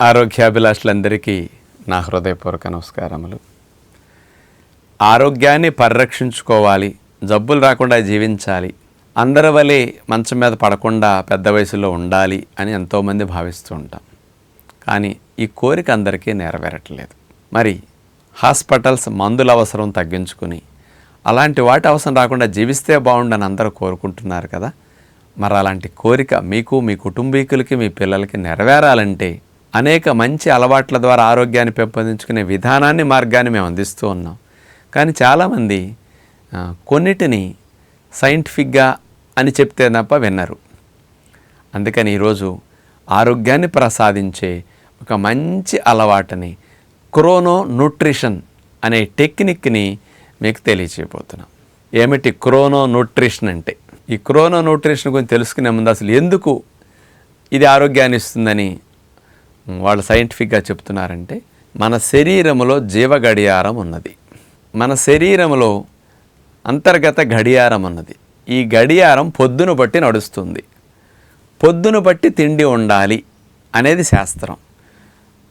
ఆరోగ్యాభిలాషులందరికీ నా హృదయపూర్వక నమస్కారములు. ఆరోగ్యాన్ని పరిరక్షించుకోవాలి జబ్బులు రాకుండా జీవించాలి అందరి వలె మంచం మీద పడకుండా పెద్ద వయసులో ఉండాలి అని ఎంతోమంది భావిస్తూ ఉంటాం. కానీ ఈ కోరిక అందరికీ నెరవేరట్లేదు. మరి హాస్పిటల్స్ మందుల అవసరం తగ్గించుకుని అలాంటి వాటి అవసరం రాకుండా జీవిస్తే బాగుండని అందరూ కోరుకుంటున్నారు కదా. మరి అలాంటి కోరిక మీకు మీ కుటుంబీకులకి మీ పిల్లలకి నెరవేరాలంటే అనేక మంచి అలవాట్ల ద్వారా ఆరోగ్యాన్ని పెంపొందించుకునే విధానాన్ని మార్గాన్ని మేము అందిస్తూ ఉన్నాం. కానీ చాలామంది కొన్నిటిని సైంటిఫిక్గా అని చెప్తే తప్ప విన్నరు అందుకని ఈరోజు ఆరోగ్యాన్ని ప్రసాదించే ఒక మంచి అలవాటుని క్రోనో న్యూట్రిషన్ అనే టెక్నిక్ని మీకు తెలియచేయబోతున్నాం. ఏమిటి క్రోనో న్యూట్రిషన్ అంటే? ఈ క్రోనో న్యూట్రిషన్ గురించి తెలుసుకునే ముందు అసలు ఎందుకు ఇది ఆరోగ్యాన్ని ఇస్తుందని వాళ్ళు సైంటిఫిక్గా చెప్తున్నారంటే మన శరీరములో జీవ గడియారం ఉన్నది. మన శరీరంలో అంతర్గత గడియారం ఉన్నది. ఈ గడియారం పొద్దును బట్టి నడుస్తుంది. పొద్దును బట్టి తిండి ఉండాలి అనేది శాస్త్రం.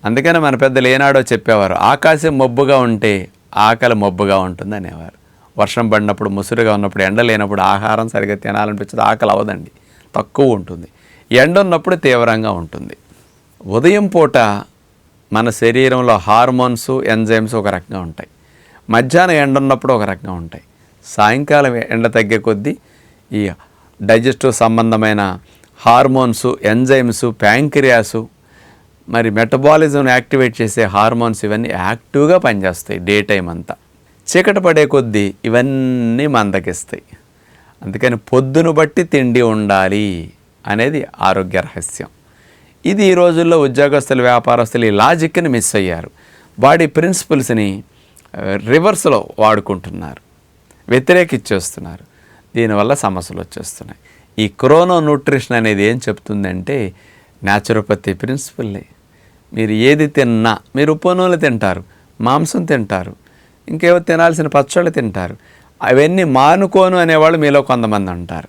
అందుకని మన పెద్దలు ఏనాడో చెప్పేవారు ఆకాశం మబ్బుగా ఉంటే ఆకలి మబ్బుగా ఉంటుంది అనేవారు. వర్షం పడినప్పుడు ముసురుగా ఉన్నప్పుడు ఎండ లేనప్పుడు ఆహారం సరిగ్గా తినాలనిపించదు ఆకలి అవదండి తక్కువ ఉంటుంది. ఎండ ఉన్నప్పుడు తీవ్రంగా ఉంటుంది. ఉదయం పూట మన శరీరంలో హార్మోన్స్ ఎంజైమ్స్ ఒక రకంగా ఉంటాయి. మధ్యాహ్నం ఎండ ఉన్నప్పుడు ఒక రకంగా ఉంటాయి. సాయంకాలం ఎండ తగ్గే కొద్దీ ఈ డైజెస్టివ్ సంబంధమైన హార్మోన్స్ ఎంజైమ్స్ ప్యాంక్రియాసు మరి మెటబాలిజం యాక్టివేట్ చేసే హార్మోన్స్ ఇవన్నీ యాక్టివ్గా పనిచేస్తాయి డే టైం అంతా. చీకట పడే కొద్దీ ఇవన్నీ మందకిస్తాయి అందుకని పొద్దును బట్టి తిండి ఉండాలి అనేది ఆరోగ్య రహస్యం. ఇది ఈ రోజుల్లో ఉద్యోగస్తులు వ్యాపారస్తులు ఈ లాజిక్ని మిస్ అయ్యారు. వాడి ప్రిన్సిపల్స్ని రివర్స్లో వాడుకుంటున్నారు. వ్యతిరేకిచ్చేస్తున్నారు. దీనివల్ల సమస్యలు వచ్చేస్తున్నాయి. ఈ క్రోనో న్యూట్రిషన్ అనేది ఏం చెప్తుందంటే న్యాచురోపతి ప్రిన్సిపల్ని మీరు ఏది తిన్నా మీరు ఉప్పు తింటారు మాంసం తింటారు ఇంకేవో తినాల్సిన పచ్చళ్ళు తింటారు. అవన్నీ మానుకోను అనేవాళ్ళు మీలో కొంతమంది అంటారు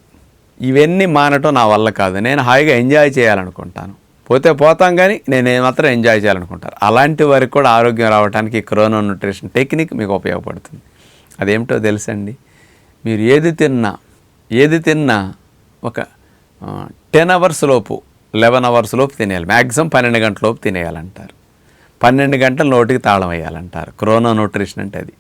ఇవన్నీ మానటం నా వల్ల కాదు. నేను హాయిగా ఎంజాయ్ చేయాలనుకుంటాను. పోతే పోతాం కానీ నేను మాత్రం ఎంజాయ్ చేయాలనుకుంటారు అలాంటి వారికి కూడా ఆరోగ్యం రావడానికి క్రోనో న్యూట్రిషన్ టెక్నిక్ మీకు ఉపయోగపడుతుంది. అదేమిటో తెలుసండి? మీరు ఏది తిన్నా ఏది తిన్నా ఒక టెన్ అవర్స్ లోపు లెవెన్ అవర్స్ లోపు తినేయాలి. మ్యాక్సిమం పన్నెండు గంటల లోపు తినేయాలంటారు. పన్నెండు గంటల నోటికి తాళం వేయాలంటారు. క్రోనో న్యూట్రిషన్ అంటే అది.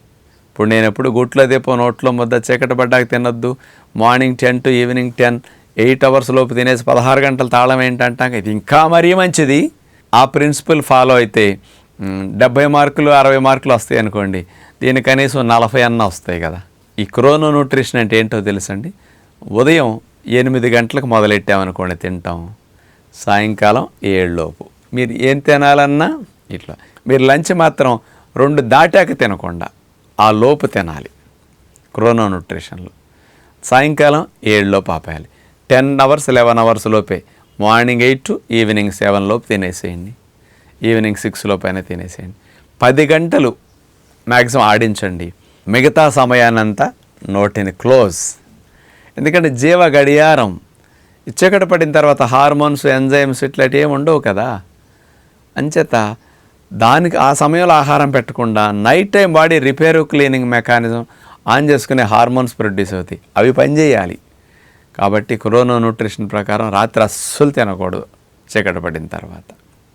ఇప్పుడు నేను ఎప్పుడు గుట్లో దీపం నోట్లో ముద్ద చీకటి పడ్డాక తినొద్దు. Morning ten to evening ten eight hours లోపు తినేసి పదహారు గంటల తాళం ఏంటంటాం ఇది ఇంకా మరీ మంచిది. ఆ ప్రిన్సిపల్ ఫాలో అయితే డెబ్బై మార్కులు అరవై మార్కులు వస్తాయి అనుకోండి. దీని కనీసం నలభై అన్న వస్తాయి కదా. ఈ క్రోనో న్యూట్రిషన్ అంటే ఏంటో తెలుసండి? ఉదయం ఎనిమిది గంటలకు మొదలెట్టామనుకోండి తింటాం. సాయంకాలం ఏడులోపు మీరు ఏం తినాలన్నా ఇట్లా. మీరు లంచ్ మాత్రం రెండు దాటాక తినకుండా ఆ లోపు తినాలి. క్రోనో న్యూట్రిషన్లో. సాయంకాలం ఏడులోపు ఆపేయాలి. టెన్ అవర్స్ లెవెన్ అవర్స్ లోపే. Morning eight to evening seven లోపు తినేసేయండి. Evening six లోపైన తినేసేయండి. పది గంటలు మ్యాక్సిమం ఆడించండి. మిగతా సమయాన్నంతా నోటిని క్లోజ్. ఎందుకంటే జీవ గడియారం. ఇచ్చకట పడిన తర్వాత హార్మోన్స్ ఎంజైమ్స్ ఇట్లాంటి ఏమి ఉండవు కదా. అంచేత దానికి ఆ సమయంలో ఆహారం పెట్టకుండా night time body repair cleaning mechanism on చేసుకునే హార్మోన్స్ ప్రొడ్యూస్ అవుతాయి. అవి పనిచేయాలి. కాబట్టి క్రోనో న్యూట్రిషన్ ప్రకారం రాత్రి అస్సలు తినకూడదు చీకటి పడిన తర్వాత.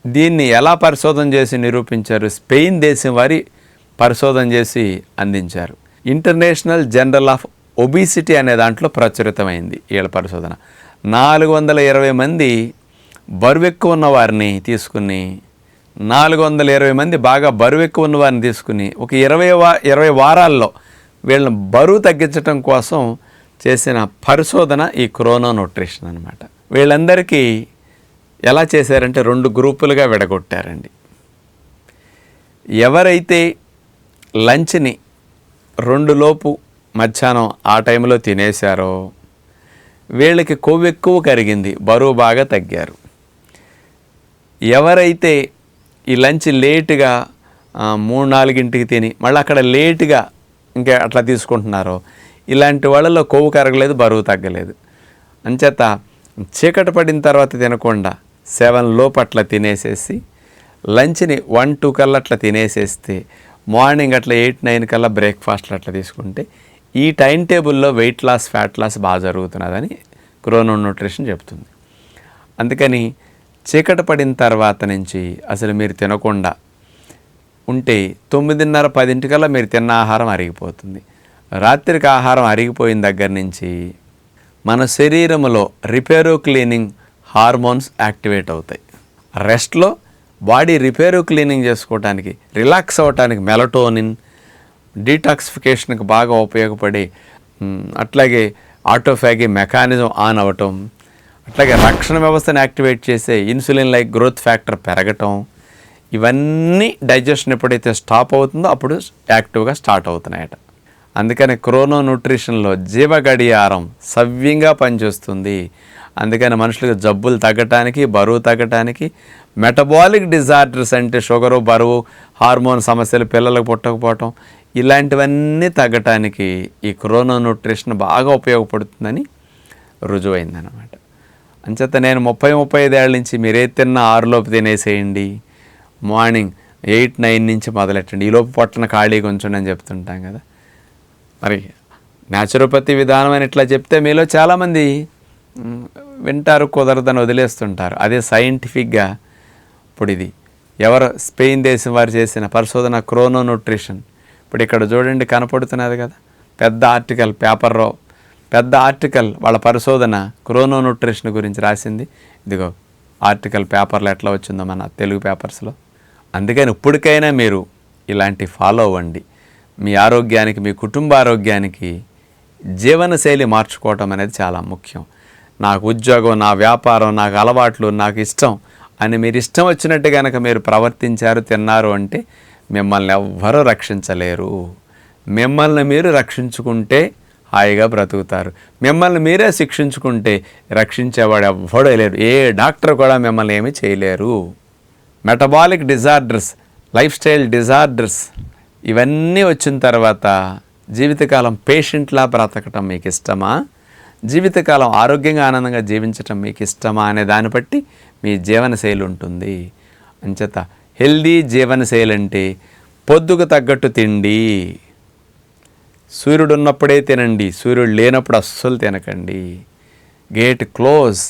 దీన్ని ఎలా పరిశోధన చేసి నిరూపించారు? స్పెయిన్ దేశం వారి పరిశోధన చేసి అందించారు. ఇంటర్నేషనల్ జనరల్ ఆఫ్ ఒబీసిటీ అనే దాంట్లో ప్రచురితమైంది వీళ్ళ పరిశోధన. నాలుగు వందల ఇరవై మంది బరువు ఎక్కువ ఉన్న వారిని తీసుకుని నాలుగు వందల ఇరవై మంది బాగా బరువు ఎక్కువ ఉన్న వారిని తీసుకుని ఒక ఇరవై వా ఇరవై వారాల్లో వీళ్ళని బరువు తగ్గించడం కోసం చేసిన పరిశోధన ఈ క్రోనో న్యూట్రిషన్ అనమాట వీళ్ళందరికీ ఎలా చేశారంటే రెండు గ్రూపులుగా విడగొట్టారండి. ఎవరైతే లంచ్ని రెండు లోపు మధ్యాహ్నం ఆ టైంలో తినేశారో వీళ్ళకి కొవ్వు ఎక్కువ కరిగింది బరువు బాగా తగ్గారు. ఎవరైతే ఈ లంచ్ లేటుగా మూడు నాలుగింటికి తిని మళ్ళీ అక్కడ లేటుగా ఇంకా అట్లా తీసుకుంటున్నారో ఇలాంటి వాళ్ళలో కొవ్వు కరగలేదు బరువు తగ్గలేదు. అంచేత చీకటి పడిన తర్వాత తినకుండా సెవెన్ లోపట్ల తినేసేసి లంచ్ని వన్ టూ కల్లా అట్లా తినేసేస్తే మార్నింగ్ అట్లా ఎయిట్ నైన్ కల్లా బ్రేక్ఫాస్ట్లు అట్లా తీసుకుంటే ఈ టైం టేబుల్లో వెయిట్ లాస్ ఫ్యాట్ లాస్ బాగా జరుగుతున్నదని క్రోనో న్యూట్రిషన్ చెప్తుంది. అందుకని చీకటి పడిన తర్వాత నుంచి అసలు మీరు తినకుండా ఉంటే తొమ్మిదిన్నర పదింటికల్లా మీరు తిన్న ఆహారం అరిగిపోతుంది. రాత్రికి ఆహారం అరిగిపోయిన దగ్గర నుంచి మన శరీరంలో రిపేరు క్లీనింగ్ హార్మోన్స్ యాక్టివేట్ అవుతాయి. రెస్ట్లో బాడీ రిపేరు క్లీనింగ్ చేసుకోవటానికి రిలాక్స్ అవ్వటానికి మెలటోనిన్ డీటాక్సిఫికేషన్కి బాగా ఉపయోగపడి అట్లాగే ఆటోఫ్యాగీ మెకానిజం ఆన్ అవ్వటం అట్లాగే రక్షణ వ్యవస్థను యాక్టివేట్ చేసే ఇన్సులిన్ లైక్ గ్రోత్ ఫ్యాక్టర్ పెరగటం ఇవన్నీ డైజెషన్ ఎప్పుడైతే స్టాప్ అవుతుందో అప్పుడు యాక్టివ్గా స్టార్ట్ అవుతున్నాయట. అందుకని క్రోనో న్యూట్రిషన్లో జీవ గడియారం సవ్యంగా పనిచేస్తుంది. అందుకని మనుషులకు జబ్బులు తగ్గటానికి బరువు తగ్గటానికి మెటబాలిక్ డిజార్డర్స్ అంటే షుగరు బరువు హార్మోన్ సమస్యలు పిల్లలకు పుట్టకపోవటం ఇలాంటివన్నీ తగ్గటానికి ఈ క్రోనో న్యూట్రిషన్ బాగా ఉపయోగపడుతుందని రుజువైందనమాట అంచేత నేను ముప్పై ముప్పై ఐదేళ్ళ నుంచి మీరే తిన్న ఆరులోపు తినేసేయండి. మార్నింగ్ ఎయిట్ నైన్ నుంచి మొదలెట్టండి. ఈలోపు పొట్టన ఖాళీగా ఉంచండి అని చెప్తుంటాం కదా. మరి న్యాచురోపతి విధానం అని ఇట్లా చెప్తే మీలో చాలామంది వింటారు కుదరదని వదిలేస్తుంటారు. అదే సైంటిఫిక్గా ఇప్పుడు ఇది ఎవరు స్పెయిన్ దేశం వారు చేసిన పరిశోధన క్రోనో న్యూట్రిషన్. ఇప్పుడు ఇక్కడ చూడండి కనపడుతున్నది కదా. పెద్ద ఆర్టికల్ పేపర్లో పెద్ద ఆర్టికల్ వాళ్ళ పరిశోధన క్రోనో న్యూట్రిషన్ గురించి రాసింది. ఇదిగో ఆర్టికల్ పేపర్లో ఎట్లా వచ్చిందో మన తెలుగు పేపర్స్లో. అందుకని ఇప్పటికైనా మీరు ఇలాంటి ఫాలో అవ్వండి. మీ ఆరోగ్యానికి మీ కుటుంబ ఆరోగ్యానికి జీవనశైలి మార్చుకోవటం అనేది చాలా ముఖ్యం. నాకు ఉద్యోగం నా వ్యాపారం నాకు అలవాట్లు నాకు ఇష్టం అని మీరు ఇష్టం వచ్చినట్టు కనుక మీరు ప్రవర్తించారు తిన్నారు అంటే మిమ్మల్ని ఎవ్వరూ రక్షించలేరు. మిమ్మల్ని మీరు రక్షించుకుంటే హాయిగా బ్రతుకుతారు. మిమ్మల్ని మీరే శిక్షించుకుంటే రక్షించేవాడు ఎవ్వడూ లేరు ఏ డాక్టర్ కూడా మిమ్మల్ని ఏమీ చేయలేరు. Metabolic disorders life style disorders ఇవన్నీ వచ్చిన తర్వాత జీవితకాలం పేషెంట్లా బ్రతకటం మీకు ఇష్టమా? జీవితకాలం ఆరోగ్యంగా ఆనందంగా జీవించటం మీకు ఇష్టమా అనే దాన్ని బట్టి మీ జీవనశైలి ఉంటుంది. అంచేత హెల్దీ జీవనశైలి అంటే పొద్దుకు తగ్గట్టు తిండి. సూర్యుడు ఉన్నప్పుడే తినండి సూర్యుడు లేనప్పుడు అస్సలు తినకండి. Gate close.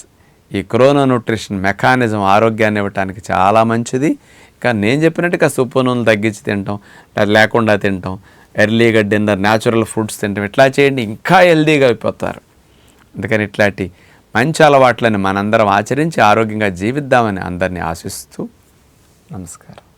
ఈ క్రోనో న్యూట్రిషన్ మెకానిజం ఆరోగ్యాన్ని ఇవ్వటానికి చాలా మంచిది. ఇంకా నేను చెప్పినట్టుగా కాస్త నూనెలు తగ్గించి తింటాం లేకుండా తింటాం. ఎర్లీగా డిన్నర్ న్యాచురల్ ఫుడ్స్ తింటాం. ఇట్లా చేయండి ఇంకా హెల్దీగా అయిపోతారు. అందుకని ఇట్లాంటి మంచి అలవాట్లని మనందరం ఆచరించి ఆరోగ్యంగా జీవిద్దామని అందరినీ ఆశిస్తూ నమస్కారం.